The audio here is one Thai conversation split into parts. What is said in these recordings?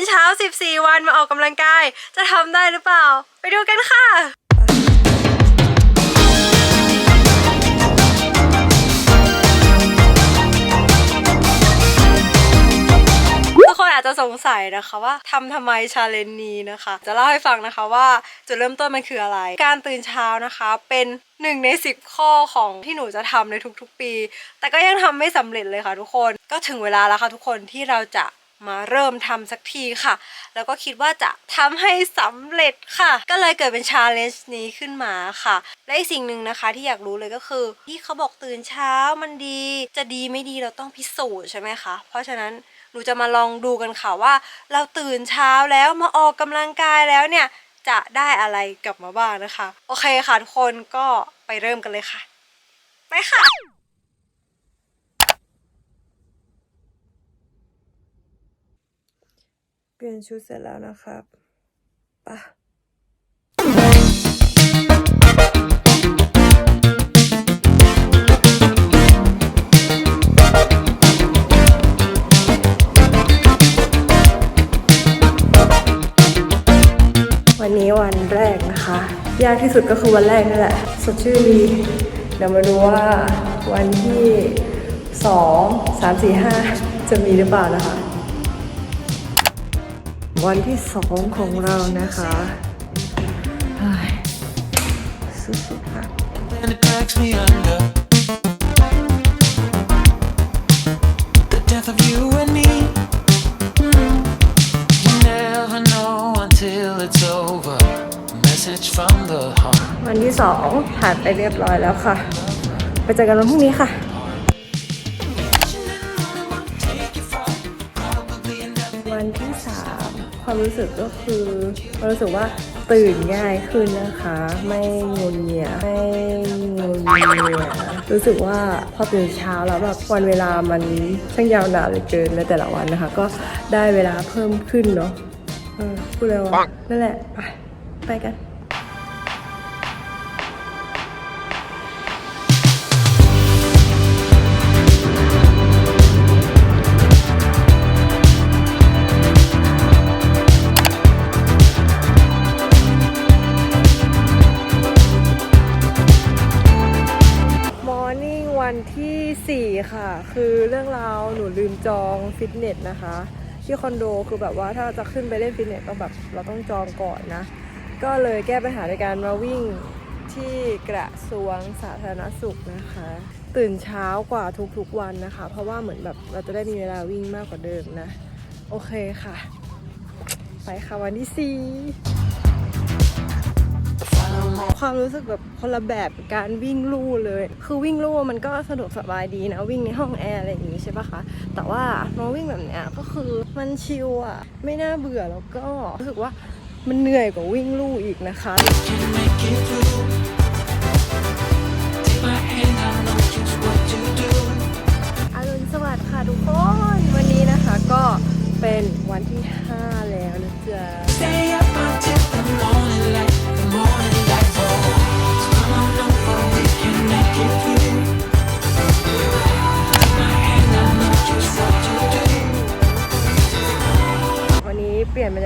นเช้า 14 วันมาออกกำลังกาย จะทำได้หรือเปล่า ไปดูกันค่ะทุกคนอาจจะสงสัยนะคะว่าทำทำไมชาเลนจ์นี้นะคะ จะเล่าให้ฟังนะคะว่าจุดเริ่มต้นมันคืออะไร การตื่นเช้านะคะเป็นหนึ่งในสิบข้อของที่หนูจะทำในทุกๆปี แต่ก็ยังทำไม่สำเร็จเลยค่ะทุกคนก็ถึงเวลาแล้วค่ะทุกคนที่เราจะ มาเริ่มทำสักทีค่ะ แล้วก็คิดว่าจะทำให้สำเร็จค่ะ ก็เลยเกิดเป็นชาเลนจ์นี้ขึ้นมาค่ะ และอีกสิ่งหนึ่งนะคะที่อยากรู้เลยก็คือ ที่เขาบอกตื่นเช้ามันดี จะดีไม่ดีเราต้องพิสูจน์ใช่ไหมคะ เพราะฉะนั้นหนูจะมาลองดูกันค่ะว่า เราตื่นเช้าแล้วมาออกกำลังกายแล้วเนี่ยจะได้อะไรกลับมาบ้างนะคะ โอเคค่ะทุกคนก็ไปเริ่มกันเลยค่ะ ไปค่ะ เปลี่ยนชุดเสร็จแล้วนะครับปะวันนี้วันแรกนะคะ ยากที่สุดก็คือวันแรกนี่แหละ สดชื่นดี เดี๋ยวมาดูว่าวันที่สองสามสี่ห้าจะมีหรือเปล่านะคะ วันที่สองของเรานะคะเฮ้ยสุดๆค่ะ and it drags me under. The death of you and me. You never know until it's over. Message from the heart. วันที่สองผ่านไปเรียบร้อยแล้วค่ะ ไปเจอกันวันพรุ่งนี้ค่ะ ความรู้สึกก็คือความรู้สึกว่าตื่นง่ายขึ้นนะคะ ไม่งุนเงียไม่งุนเงียรู้สึกว่าพอตื่นเช้าแล้วแบบวันเวลามันช่างยาวนานเหลือเกินในแต่ละวันนะคะ ก็ได้เวลาเพิ่มขึ้นเนาะเออพูดเลยว่านั่นแหละไปไปกัน ที่ 4 ค่ะ คือเรื่องราวหนูลืมจองฟิตเนสนะคะ ที่คอนโดคือแบบว่าถ้าเราจะขึ้นไปเล่นฟิตเนสต้องแบบเราต้องจองก่อนนะ ก็เลยแก้ปัญหาในการมาวิ่งที่กระทรวงสาธารณสุขนะคะ ตื่นเช้ากว่าทุกๆวันนะคะ เพราะว่าเหมือนแบบเราจะได้มีเวลาวิ่งมากกว่าเดิมนะ โอเคค่ะ ไปค่ะวันที่สี่ ความรู้สึกแบบคนละแบบการวิ่งลู่เลย คือวิ่งลู่มันก็สะดวกสบายดีนะ วิ่งในห้องแอร์อะไรอย่างนี้ใช่ปะคะ แต่ว่ามาวิ่งแบบเนี้ยก็คือมันชิลอะไม่น่าเบื่อแล้วก็รู้สึกว่ามันเหนื่อยกว่าวิ่งลู่อีกนะคะอรุณสวัสดิ์ค่ะทุกคน วันนี้นะคะก็เป็นวันที่ 5 แล้วนะจ๊ะ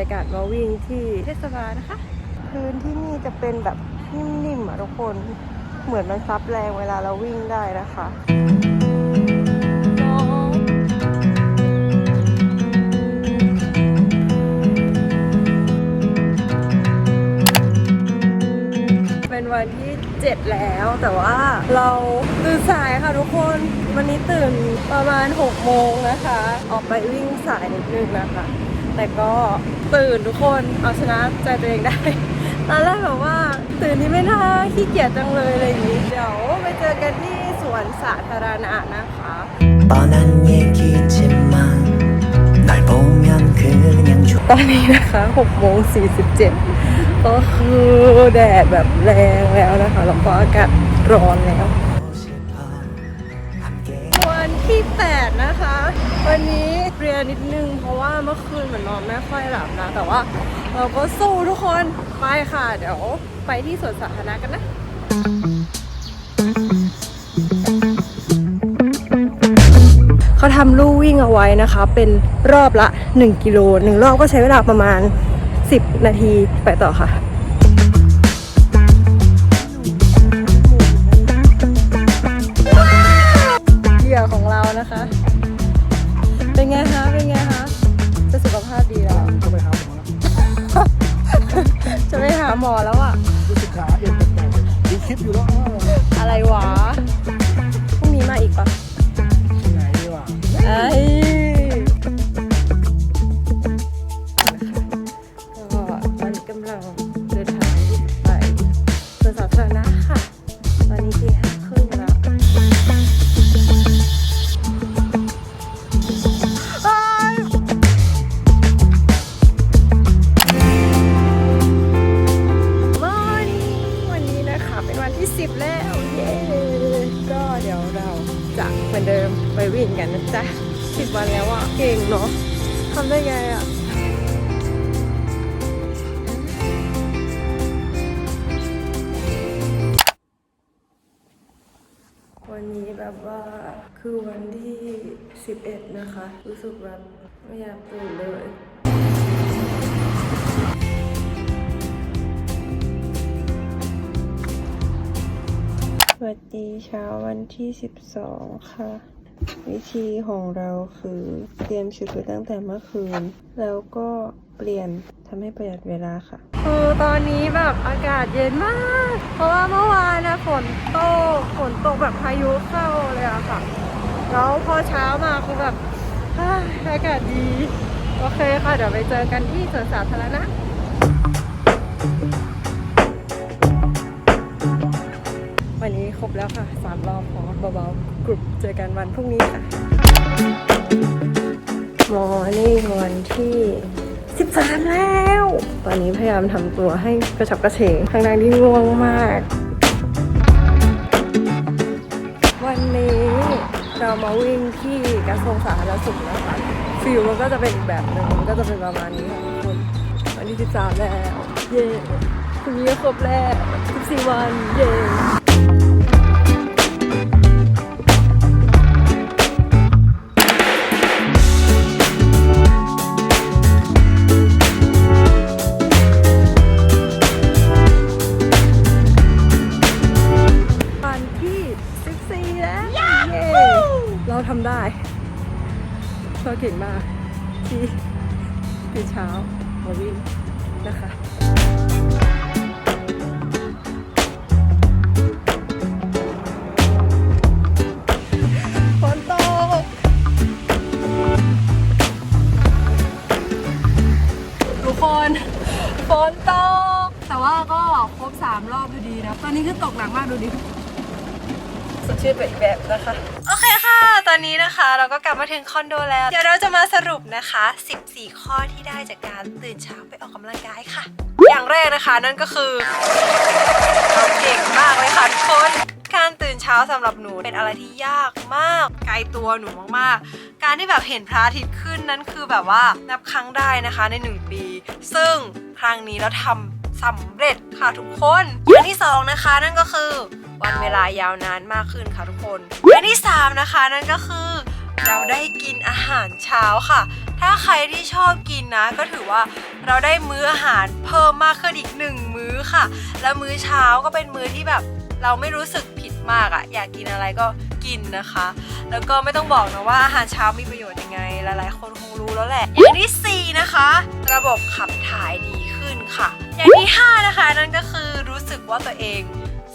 ยนบรรยากาศมาวิ่งที่เทศบาลนะคะ พื้นที่นี่จะเป็นแบบนิ่มๆอะทุกคนเหมือนมันซับแรงเวลาเราวิ่งได้นะคะเป็นวันที่ 7 แล้วแต่ว่าเราตื่นสายค่ะทุกคนวันนี้ตื่นประมาณ 6 โมงนะคะ ออกไปวิ่งสายนิดนึงนะคะ แต่ก็ตื่นทุกคนเอาชนะใจตัวเองได้ ตอนแรกแบบว่าตื่นนี้ไม่น่าขี้เกียจจังเลยอะไรอย่างนี้ เดี๋ยวไปเจอกันที่สวนสาธารณะนะคะตอนนั้นเยคิดจิมาตอนนี้นะคะ6โมง47ก็คือแดดแบบแรงแล้วนะคะ แล้วก็อากาศร้อนแล้ว 8 นะคะ วันนี้เรียนนิดนึง เพราะว่าเมื่อคืนเหมือนนอนไม่ค่อยหลับนะ แต่ว่าเราก็สู้ทุกคน ไปค่ะ เดี๋ยวไปที่สวนสาธารณะกันนะเขาทำลู่วิ่งเอาไว้นะคะ เป็นรอบละ 1 กิโลหนึ่งรอบก็ใช้เวลาประมาณ 10 นาทีไปต่อค่ะ นะคะ เป็นไงคะ เป็นไงคะ จะสุขภาพดีแล้วก็ไปหาหมอแล้วจะไปหาหมอแล้วอะรู้สึกขาเอ็นแปลกๆดูคลิปอยู่แล้วอ้าวอะไรวะพรุ่งนี้มาอีกปะที่ไหนดีวะไอ้ก็ แบบว่าคือวันที่ 11 นะคะ รู้สึกแบบไม่อยากตื่นเลยสวัสดีเช้าวันที่ 12 ค่ะ วิธีของเราคือเตรียมชุดไว้ตั้งแต่เมื่อคืน แล้วก็เปลี่ยนทำให้ประหยัดเวลาค่ะคือตอนนี้แบบอากาศเย็นมาก เพราะว่าเมื่อวานนะฝนตกฝนตกแบบพายุเข้าเลยอะค่ะ แล้วพอเช้ามาคือแบบอ้ายอากาศดี โอเคค่ะ เดี๋ยวไปเจอกันที่สวนสาธารณะ วันนี้ครบแล้วค่ะสามรอบพอเบาๆกรุบเจอกันวันพรุ่งนี้ค่ะมอนิ่วันที่13แล้ว ตอนนี้พยายามทำตัวให้กระฉับกระเฉงทางด้านที่ง่วงมาก วันนี้เรามาวิ่งที่กระทรวงสาธารณสุขนะคะฟิลมันก็จะเป็นอีกแบบหนึ่งมันก็จะเป็นประมาณนี้ค่ะทุกคนวันที่13แล้ว เย้พรุ่งนี้ก็ครบแล้ว14วัน เย้ เก่งมากที่ตื่นเช้ามาวิ่งนะคะฝนตกทุกคนฝนตก แต่ว่าก็ครบสามรอบพอดีนะ ตอนนี้คือตกหนักมากดูดิสดชื่นไปอีกแบบนะคะ นี้นะคะ เราก็กลับมาถึงคอนโดแล้ว เดี๋ยวเราจะมาสรุปนะคะ 14 ข้อที่ได้จากการตื่นเช้าไปออกกำลังกายค่ะ อย่างแรกนะคะนั่นก็คือเราเก่งมากเลยค่ะทุกคนการตื่นเช้าสำหรับหนูเป็นอะไรที่ยากมากไกลตัวหนูมากๆ การที่แบบเห็นพระอาทิตย์ขึ้นนั้นคือแบบว่านับครั้งได้นะคะใน 1 ปี ซึ่งครั้งนี้เราทำ สำเร็จค่ะทุกคนอย่างที่สองนะคะ นั่นก็คือ วันเวลายาวนานมากขึ้นค่ะทุกคนอย่างที่สามนะคะนั่นก็คือ เราได้กินอาหารเช้าค่ะ ถ้าใครที่ชอบกินนะ ก็ถือว่าเราได้มื้ออาหารเพิ่มมากขึ้นอีกหนึ่งมื้อค่ะ แล้วมื้อเช้าก็เป็นมื้อที่แบบเราไม่รู้สึกผิดมากอะอยากกินอะไรก็กินนะคะ แล้วก็ไม่ต้องบอกนะว่าอาหารเช้ามีประโยชน์ยังไง หลายๆ คนคงรู้แล้วแหละอย่างที่สี่นะคะ ระบบขับถ่ายดี นค่ะ อย่างที่ห้านะคะ นั่นก็คือรู้สึกว่าตัวเอง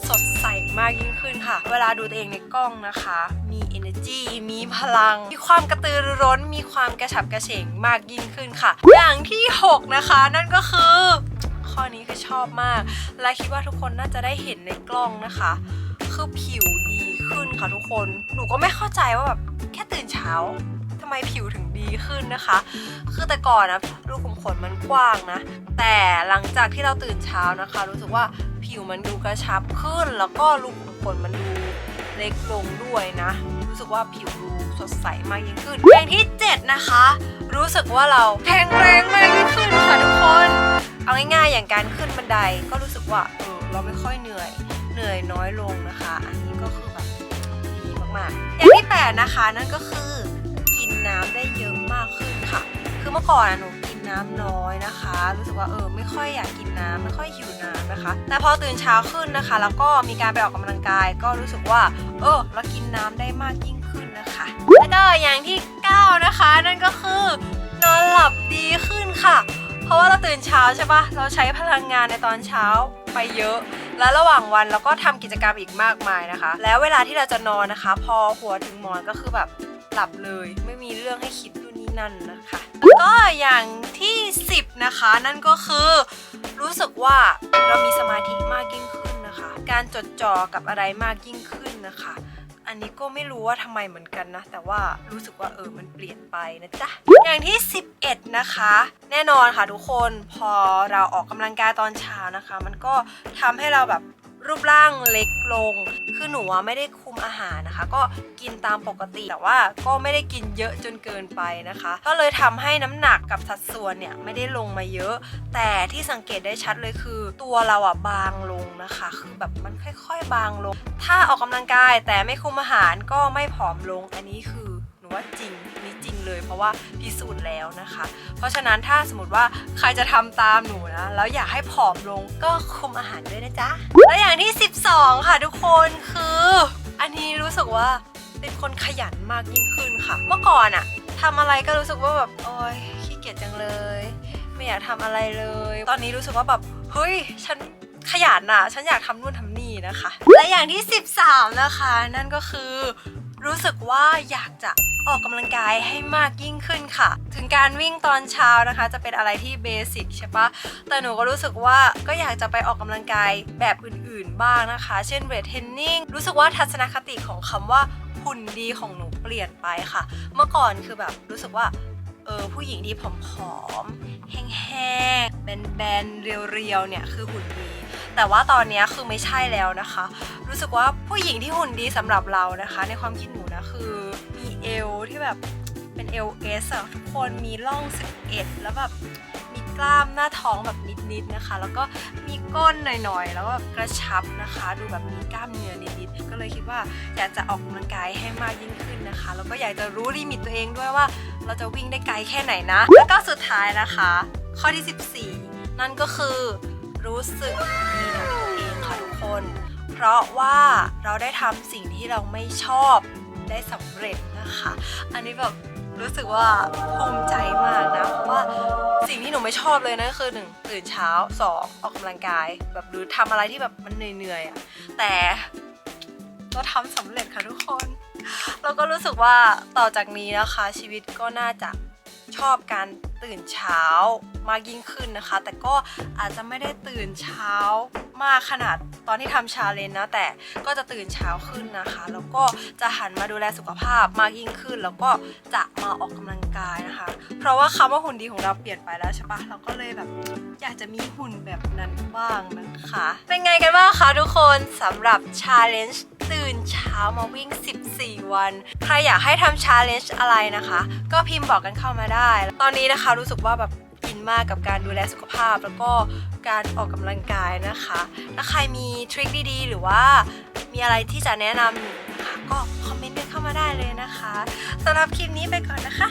สดใสมากยิ่งขึ้นค่ะ เวลาดูตัวเองในกล้องนะคะ มี energy มีพลัง มีความกระตือรือร้น มีความกระฉับกระเฉงมากยิ่งขึ้นค่ะ อย่างที่ 6 นะคะ นั่นก็คือ ข้อนี้คือชอบมาก และคิดว่าทุกคนน่าจะได้เห็นในกล้องนะคะ คือผิวดีขึ้นค่ะทุกคน หนูก็ไม่เข้าใจว่าแบบแค่ตื่นเช้าทำไมผิวถึงดีขึ้นนะคะ คือแต่ก่อนนะรูขุม นมันกว้างนะ แต่หลังจากที่เราตื่นเช้านะคะ รู้สึกว่าผิวมันดูกระชับขึ้น แล้วก็รูขุมขนมันดูเล็กลงด้วยนะ รู้สึกว่าผิวดูสดใสมากยิ่งขึ้นอย่างที่ 7 นะคะ รู้สึกว่าเราแข็งแรงมากยิ่งขึ้นค่ะทุกคน เอาง่ายๆอย่างการขึ้นบันไดก็รู้สึกว่าเออเราไม่ค่อยเหนื่อยเหนื่อยน้อยลงนะคะ อันนี้ก็คือแบบดีมากๆ อย่างที่ 8 นะคะนั่นก็คือกินน้ำได้เยอะมากขึ้นค่ะ คือเมื่อก่อนอะหนู นน้ำน้อยนะคะ รู้สึกว่าเออไม่ค่อยอยากกินน้ำไม่ค่อยหิวน้ำนะคะแต่พอตื่นเช้าขึ้นนะคะ แล้วก็มีการไปออกกำลังกาย ก็รู้สึกว่า เออเรากินน้ำได้มากยิ่งขึ้นนะคะแล้วก็อย่างที่ 9 นะคะ นั่นก็คือนอนหลับดีขึ้นค่ะ เพราะว่าเราตื่นเช้าใช่ปะเราใช้พลังงานในตอนเช้าไปเยอะแล้วระหว่างวันเราก็ทำกิจกรรมอีกมากมายนะคะ แล้วเวลาที่เราจะนอนนะคะ พอหัวถึงหมอนก็คือแบบหลับเลย ไม่มีเรื่องให้คิด นั่นนะคะแล้วก็อย่างที่ 10 นะคะ นั่นก็คือรู้สึกว่าเรามีสมาธิมากยิ่งขึ้นนะคะ การจดจ่อกับอะไรมากยิ่งขึ้นนะคะ อันนี้ก็ไม่รู้ว่าทำไมเหมือนกันนะ แต่ว่ารู้สึกว่าเออมันเปลี่ยนไปนะจ๊ะ อย่างที่ 11 นะคะ แน่นอนค่ะทุกคนพอเราออกกำลังกายตอนเช้านะคะ มันก็ทำให้เราแบบ รูปร่างเล็กลง คือหนูไม่ได้คุมอาหารนะคะ ก็กินตามปกติแต่ว่าก็ไม่ได้กินเยอะจนเกินไปนะคะ ก็เลยทำให้น้ำหนักกับสัดส่วนเนี่ยไม่ได้ลงมาเยอะ แต่ที่สังเกตได้ชัดเลยคือ ตัวเราอะบางลงนะคะ คือแบบมันค่อย ๆ บางลง ถ้าออกกำลังกายแต่ไม่คุมอาหารก็ไม่ผอมลงอันนี้คือ นูว่าจริงนี่จริงเลยเพราะว่าพิสูจน์แล้วนะคะ เพราะฉะนั้นถ้าสมมติว่าใครจะทำตามหนูนะแล้วอยากให้ผอมลงก็คุมอาหารด้วยนะจ๊ะและอย่างที่ 12 ค่ะทุกคนคือ อันนี้รู้สึกว่าเป็นคนขยันมากยิ่งขึ้นค่ะ เมื่อก่อนอะทำอะไรก็รู้สึกว่าแบบโอ๊ยขี้เกียจจังเลย ไม่อยากทำอะไรเลย ตอนนี้รู้สึกว่าแบบเฮ้ยฉันขยันน่ะฉันอยากทำนู่นทำนี่นะคะ และอย่างที่ 13 นะคะ นั่นก็คือรู้สึกว่าอยากจะ ออกกำลังกายให้มากยิ่งขึ้นค่ะ ถึงการวิ่งตอนเช้านะคะ จะเป็นอะไรที่เบสิกใช่ปะแต่หนูก็รู้สึกว่าก็อยากจะไปออกกำลังกายแบบอื่นๆบ้างนะคะ เช่นเวทเทรนนิ่งรู้สึกว่าทัศนคติของคำว่าหุ่นดีของหนูเปลี่ยนไปค่ะ เมื่อก่อนคือแบบรู้สึกว่าเออผู้หญิงที่ผอมๆแห้งๆแบนๆเรียวๆเนี่ยคือหุ่นดี แต่ว่าตอนนี้คือไม่ใช่แล้วนะคะ รู้สึกว่าผู้หญิงที่หุ่นดีสำหรับเรานะคะ ในความคิดหนูนะคือ เอวที่แบบเป็นเอวเอสอะทุกคนมีร่อง11แล้วแบบมีกล้ามหน้าท้องแบบนิดๆนะคะ แล้วก็มีก้นหน่อยๆ แล้วก็แบบกระชับนะคะ ดูแบบมีกล้ามเนื้อนิดๆก็เลยคิดว่าอยากจะออกกำลังกายให้มากยิ่งขึ้นนะคะ แล้วก็อยากจะรู้ลิมิตตัวเองด้วยว่า เราจะวิ่งได้ไกลแค่ไหนนะ แล้วก็สุดท้ายนะคะ ข้อที่ 14 นั่นก็คือรู้สึกดีในตัวเองค่ะทุกคน เพราะว่าเราได้ทำสิ่งที่เราไม่ชอบ ได้สำเร็จนะคะ อันนี้แบบรู้สึกว่าภูมิใจมากนะ เพราะว่าสิ่งที่หนูไม่ชอบเลยนะคือหนึ่งตื่นเช้าสองออกกำลังกาย แบบหรือทำอะไรที่แบบมันเหนื่อยๆอะแต่ก็ทำสำเร็จค่ะทุกคน แล้วก็รู้สึกว่าต่อจากนี้นะคะ ชีวิตก็น่าจะชอบการตื่นเช้ามากยิ่งขึ้นนะคะ แต่ก็อาจจะไม่ได้ตื่นเช้ามากขนาด ตอนที่ทำชาเลนจ์นะ แต่ก็จะตื่นเช้าขึ้นนะคะ แล้วก็จะหันมาดูแลสุขภาพมากยิ่งขึ้น แล้วก็จะมาออกกำลังกายนะคะ เพราะว่าคำว่าหุ่นดีของเราเปลี่ยนไปแล้วใช่ปะเราก็เลยแบบอยากจะมีหุ่นแบบนั้นบ้างนะคะ เป็นไงกันบ้างคะทุกคนสำหรับชาเลนจ์ตื่นเช้ามาวิ่ง 14 วัน ใครอยากให้ทำชาเลนจ์อะไรนะคะ ก็พิมพ์บอกกันเข้ามาได้ ตอนนี้นะคะรู้สึกว่าแบบ มากกับการดูแลสุขภาพ แล้วก็การออกกำลังกายนะคะ ถ้าใครมีทริคดีๆ หรือว่ามีอะไรที่จะแนะนำก็คอมเมนต์กันเข้ามาได้เลยนะคะสำหรับคลิปนี้ไปก่อนนะคะ